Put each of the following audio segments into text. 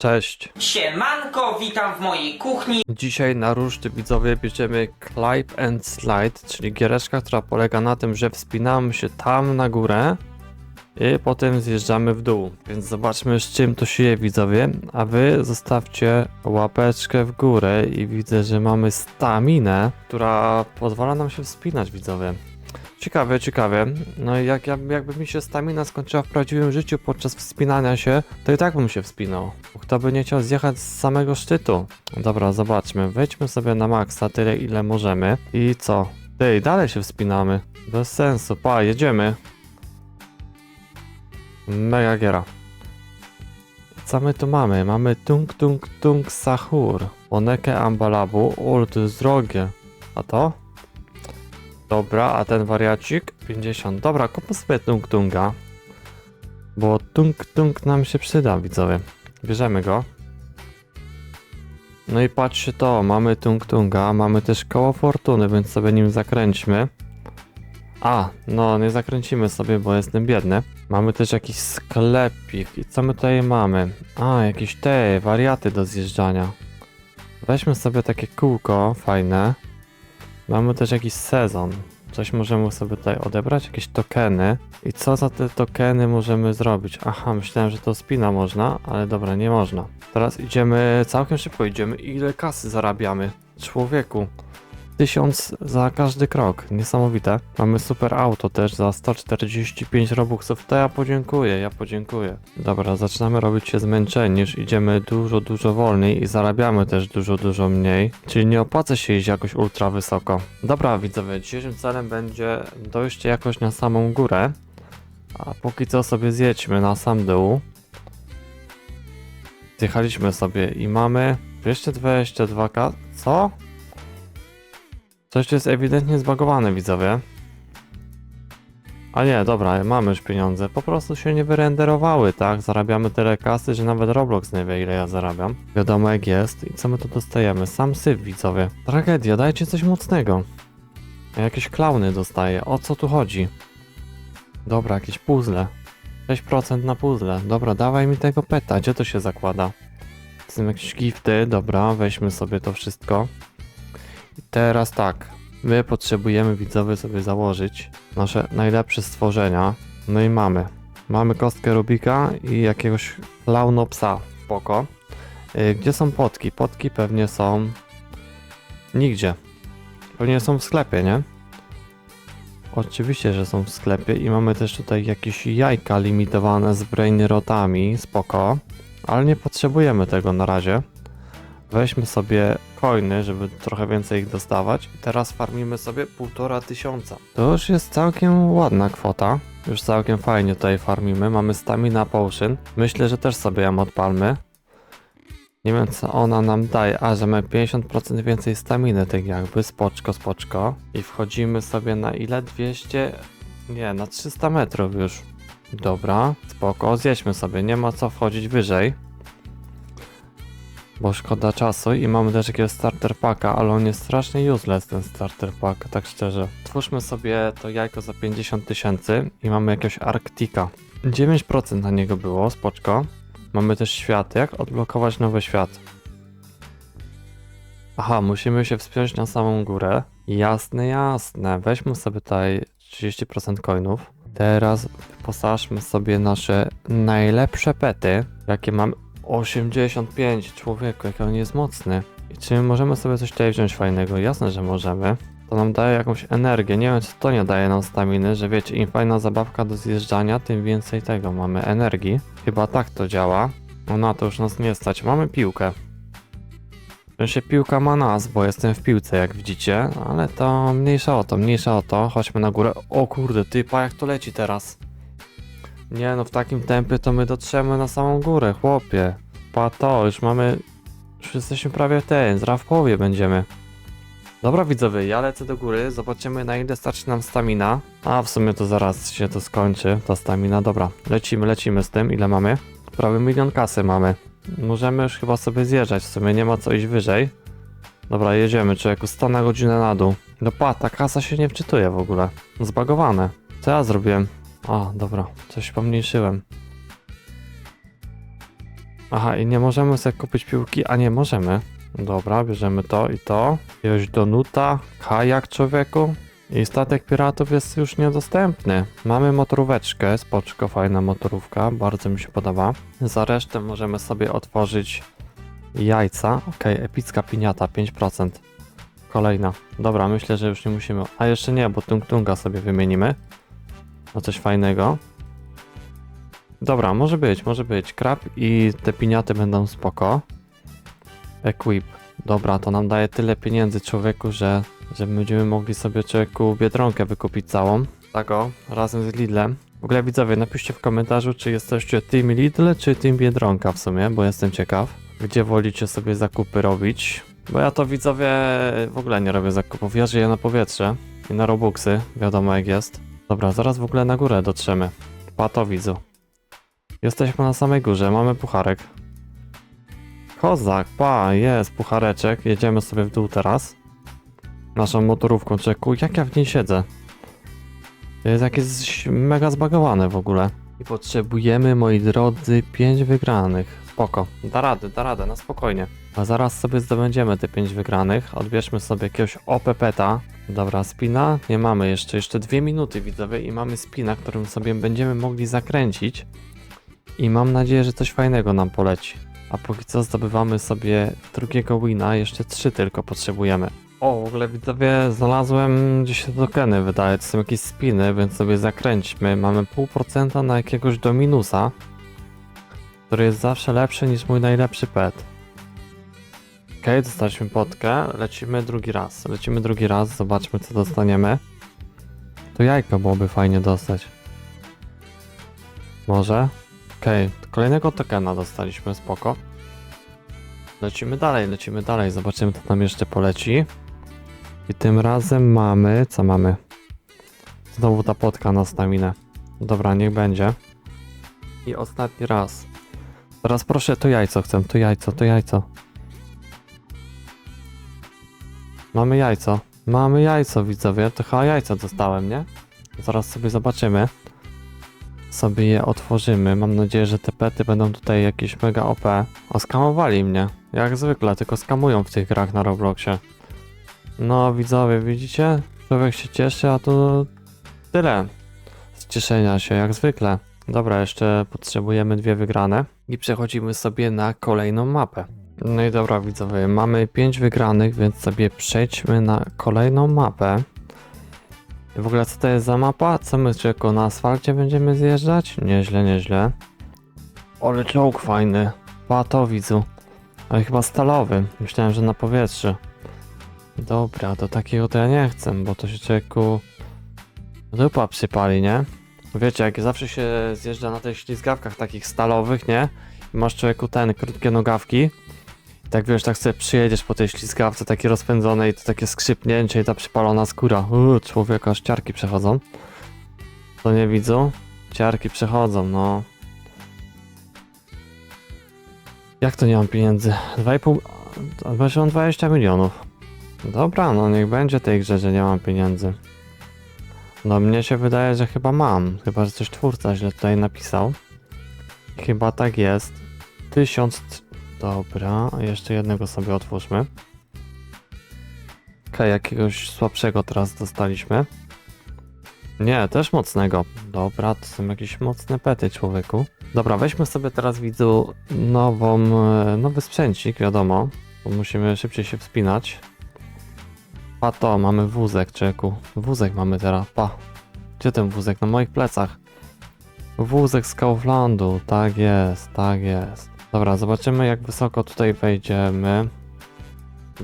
Cześć. Siemanko, witam w mojej kuchni. Dzisiaj na ruszty widzowie bierzemy Climb and Slide, czyli giereczka, która polega na tym, że wspinamy się tam na górę i potem zjeżdżamy w dół. Więc zobaczmy z czym to się je widzowie, a wy zostawcie łapeczkę w górę i widzę, że mamy staminę, która pozwala nam się wspinać widzowie. Ciekawe, ciekawe. No i jak, jak, jakby mi się stamina skończyła w prawdziwym życiu podczas wspinania się, to i tak bym się wspinał. Kto by nie chciał zjechać z samego szczytu? Dobra, zobaczmy. Wejdźmy sobie na maksa tyle ile możemy. I co? Ty, dalej się wspinamy. Bez sensu. Pa, jedziemy. Mega giera. Co my tu mamy? Mamy tung tung tung sahur. Oneke ambalabu. O, to jest drogie. A to? Dobra, a ten wariacik? 50. Dobra, kupmy sobie tung tunga. Bo tung tung nam się przyda, widzowie. Bierzemy go. No i patrzcie to, mamy tung tunga, mamy też koło fortuny, więc sobie nim zakręćmy. A, no nie zakręcimy sobie, bo jestem biedny. Mamy też jakiś sklepik. I co my tutaj mamy? A, jakieś te wariaty do zjeżdżania. Weźmy sobie takie kółko fajne. Mamy też jakiś sezon. Coś możemy sobie tutaj odebrać, jakieś tokeny. I co za te tokeny możemy zrobić? Aha, myślałem, że to spina można, ale dobra, nie można. Teraz idziemy, całkiem szybko idziemy. Ile kasy zarabiamy? Człowieku. Tysiąc za każdy krok. Niesamowite. Mamy super auto też za 145 robuxów. To ja podziękuję, ja podziękuję. Dobra, zaczynamy robić się zmęczeni, już idziemy dużo, dużo wolniej i zarabiamy też dużo, dużo mniej. Czyli nie opłaca się iść jakoś ultra wysoko. Dobra, widzowie, dzisiejszym celem będzie dojście jakoś na samą górę. A póki co sobie zjedźmy na sam dół. Zjechaliśmy sobie i mamy 222k. Co? Coś jest ewidentnie zbagowane, widzowie. A nie, dobra, mamy już pieniądze. Po prostu się nie wyrenderowały, tak? Zarabiamy tyle kasy, że nawet Roblox nie wie, ile ja zarabiam. Wiadomo jak jest. I co my tu dostajemy? Sam syf, widzowie. Tragedia, dajcie coś mocnego. Ja jakieś klauny dostaję. O co tu chodzi? Dobra, jakieś puzzle. 6% na puzzle. Dobra, dawaj mi tego peta. Gdzie to się zakłada? Są jakieś gifty. Dobra, weźmy sobie to wszystko. Teraz tak. My potrzebujemy widzowie sobie założyć nasze najlepsze stworzenia. No i mamy. Mamy kostkę Rubika i jakiegoś launo psa. Spoko. Yy, Gdzie są potki? Potki pewnie są... Nigdzie. Pewnie są w sklepie, nie? Oczywiście, że są w sklepie i mamy też tutaj jakieś jajka limitowane z brainrotami. Spoko. Ale nie potrzebujemy tego na razie. Weźmy sobie coiny, żeby trochę więcej ich dostawać. Teraz farmimy sobie półtora tysiąca. To już jest całkiem ładna kwota. Już całkiem fajnie tutaj farmimy. Mamy stamina potion. Myślę, że też sobie ją odpalmy. Nie wiem co ona nam daje. A, że mamy 50% więcej staminy, tak jakby. Spoczko, spoczko. I wchodzimy sobie na ile? 200... Nie, na 300 metrów już. Dobra, spoko. Zjedźmy sobie. Nie ma co wchodzić wyżej bo szkoda czasu i mamy też jakiegoś starter packa, ale on jest strasznie useless ten starter pack, tak szczerze. Twórzmy sobie to jajko za 50 tysięcy i mamy jakiegoś Arktika. 9% na niego było, spoczko. Mamy też światy, jak odblokować nowy świat? Aha, musimy się wspiąć na samą górę. Jasne, jasne. Weźmy sobie tutaj 30% coinów. Teraz posażmy sobie nasze najlepsze pety, jakie mamy 85, człowieku, jak on jest mocny. I czy my możemy sobie coś tutaj wziąć fajnego? Jasne, że możemy. To nam daje jakąś energię. Nie wiem, czy to nie daje nam staminy, że wiecie, im fajna zabawka do zjeżdżania, tym więcej tego mamy energii. Chyba tak to działa. No na to już nas nie stać. Mamy piłkę. W sensie piłka ma nas, bo jestem w piłce, jak widzicie, ale to mniejsza o to, mniejsza o to. Chodźmy na górę. O kurde, ty, pa jak to leci teraz. Nie no, w takim tempie to my dotrzemy na samą górę, chłopie. Pa to, już mamy... Już jesteśmy prawie ten, zaraz w połowie będziemy. Dobra widzowie, ja lecę do góry, zobaczymy na ile starczy nam stamina. A w sumie to zaraz się to skończy, ta stamina. Dobra, lecimy, lecimy z tym, ile mamy? Prawie milion kasy mamy. Możemy już chyba sobie zjeżdżać, w sumie nie ma co iść wyżej. Dobra, jedziemy, człowieku, 100 na godzinę na dół. No pa, ta kasa się nie wczytuje w ogóle. Zbagowane. Co ja zrobiłem? A, dobra, coś pomniejszyłem. Aha, i nie możemy sobie kupić piłki, a nie możemy. Dobra, bierzemy to i to. Jakiegoś donuta, kajak człowieku. I statek piratów jest już niedostępny. Mamy motoróweczkę, spoczko, fajna motorówka, bardzo mi się podoba. Za resztę możemy sobie otworzyć jajca. Okej, epicka piniata, 5%. Kolejna. Dobra, myślę, że już nie musimy. A jeszcze nie, bo Tung Tunga sobie wymienimy. Na coś fajnego. Dobra, może być, może być. Krab i te piniaty będą spoko. Equip. Dobra, to nam daje tyle pieniędzy człowieku, że, że będziemy mogli sobie człowieku biedronkę wykupić całą. Tak o, razem z Lidlem. W ogóle widzowie, napiszcie w komentarzu, czy jesteście Team Lidl, czy Team Biedronka w sumie, bo jestem ciekaw. Gdzie wolicie sobie zakupy robić? Bo ja to widzowie w ogóle nie robię zakupów. Ja żyję na powietrze i na Robuxy, wiadomo jak jest. Dobra, zaraz w ogóle na górę dotrzemy. Pato widzu. Jesteśmy na samej górze, mamy pucharek. Kozak, pa, jest puchareczek. Jedziemy sobie w dół teraz. Naszą motorówką, czeku. Jak ja w niej siedzę? To jest jakieś mega zbagowane w ogóle. I potrzebujemy, moi drodzy, 5 wygranych. Spoko. Da radę, da radę, na spokojnie. A zaraz sobie zdobędziemy te 5 wygranych. Odbierzmy sobie jakiegoś OPP-ta. Dobra, spina. Nie mamy jeszcze. Jeszcze dwie minuty, widzowie, i mamy spina, którym sobie będziemy mogli zakręcić. I mam nadzieję, że coś fajnego nam poleci. A póki co zdobywamy sobie drugiego wina, jeszcze trzy tylko potrzebujemy. O, w ogóle widzowie, znalazłem gdzieś te tokeny, wydaje, to są jakieś spiny, więc sobie zakręćmy. Mamy pół procenta na jakiegoś Dominusa, który jest zawsze lepszy niż mój najlepszy pet. Okej, dostaliśmy potkę, lecimy drugi raz. Lecimy drugi raz, zobaczmy co dostaniemy. To jajko byłoby fajnie dostać. Może? Okej, kolejnego tokena dostaliśmy, spoko. Lecimy dalej, lecimy dalej, zobaczymy co tam jeszcze poleci. I tym razem mamy, co mamy? Znowu ta potka na staminę. Dobra, niech będzie. I ostatni raz. Teraz proszę, to jajco chcę, to jajco, to jajco. Mamy jajco. Mamy jajco, widzowie. To chyba jajco dostałem, nie? Zaraz sobie zobaczymy sobie je otworzymy. Mam nadzieję, że te pety będą tutaj jakieś mega OP. Oskamowali mnie. Jak zwykle, tylko skamują w tych grach na Robloxie. No widzowie, widzicie? Człowiek się cieszy, a to tyle. Z cieszenia się, jak zwykle. Dobra, jeszcze potrzebujemy dwie wygrane. I przechodzimy sobie na kolejną mapę. No i dobra widzowie, mamy pięć wygranych, więc sobie przejdźmy na kolejną mapę. W ogóle co to jest za mapa? Co my tylko na asfalcie będziemy zjeżdżać? Nieźle, nieźle. Ale czołg fajny. Pato widzu. Ale chyba stalowy. Myślałem, że na powietrzu. Dobra, to takiego to ja nie chcę, bo to się człowieku dupa przypali, nie? Wiecie, jak zawsze się zjeżdża na tych ślizgawkach takich stalowych, nie? I masz człowieku ten, krótkie nogawki. I tak wiesz, tak sobie przyjedziesz po tej ślizgawce takie rozpędzonej, to takie skrzypnięcie i ta przypalona skóra. Uuu, człowieka, aż ciarki przechodzą. To nie widzą? Ciarki przechodzą, no. Jak to nie mam pieniędzy? 2,5... a Właśnie mam 20 milionów. Dobra, no niech będzie tej grze, że nie mam pieniędzy. No mnie się wydaje, że chyba mam. Chyba, że coś twórca źle tutaj napisał. Chyba tak jest. 1000... Dobra, jeszcze jednego sobie otwórzmy. Okej, jakiegoś słabszego teraz dostaliśmy. Nie, też mocnego. Dobra, to są jakieś mocne pety, człowieku. Dobra, weźmy sobie teraz, widzu, nową, e, nowy sprzęcik, wiadomo. Bo musimy szybciej się wspinać. A to, mamy wózek, czeku. Wózek mamy teraz, pa. Gdzie ten wózek? Na moich plecach. Wózek z Kauflandu, tak jest, tak jest. Dobra, zobaczymy jak wysoko tutaj wejdziemy.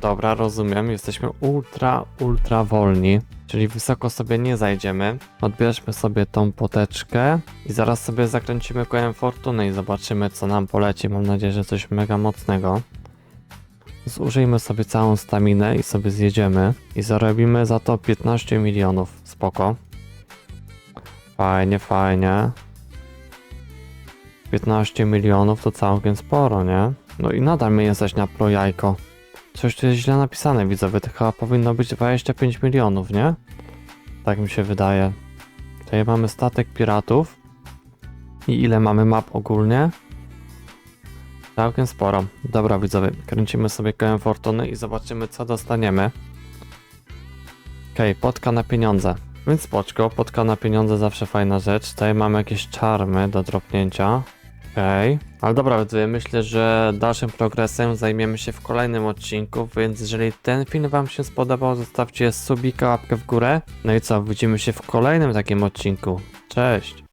Dobra, rozumiem, jesteśmy ultra, ultra wolni, czyli wysoko sobie nie zajdziemy. Odbierzmy sobie tą poteczkę i zaraz sobie zakręcimy kołem fortuny i zobaczymy co nam poleci. Mam nadzieję, że coś mega mocnego. Zużyjmy sobie całą staminę i sobie zjedziemy i zarobimy za to 15 milionów. Spoko. Fajnie, fajnie. 15 milionów to całkiem sporo, nie? No i nadal mnie jesteś na pro jajko. Coś tu jest źle napisane, widzowie. To chyba powinno być 25 milionów, nie? Tak mi się wydaje. Tutaj mamy statek piratów. I ile mamy map ogólnie? Całkiem sporo. Dobra widzowie, kręcimy sobie kołem fortuny i zobaczymy co dostaniemy. Okej, potka na pieniądze. Więc spoczko, potka na pieniądze zawsze fajna rzecz. Tutaj mamy jakieś czarmy do dropnięcia. Okej. Ale dobra widzowie, myślę, że dalszym progresem zajmiemy się w kolejnym odcinku, więc jeżeli ten film wam się spodobał, zostawcie subika, łapkę w górę. No i co, widzimy się w kolejnym takim odcinku. Cześć!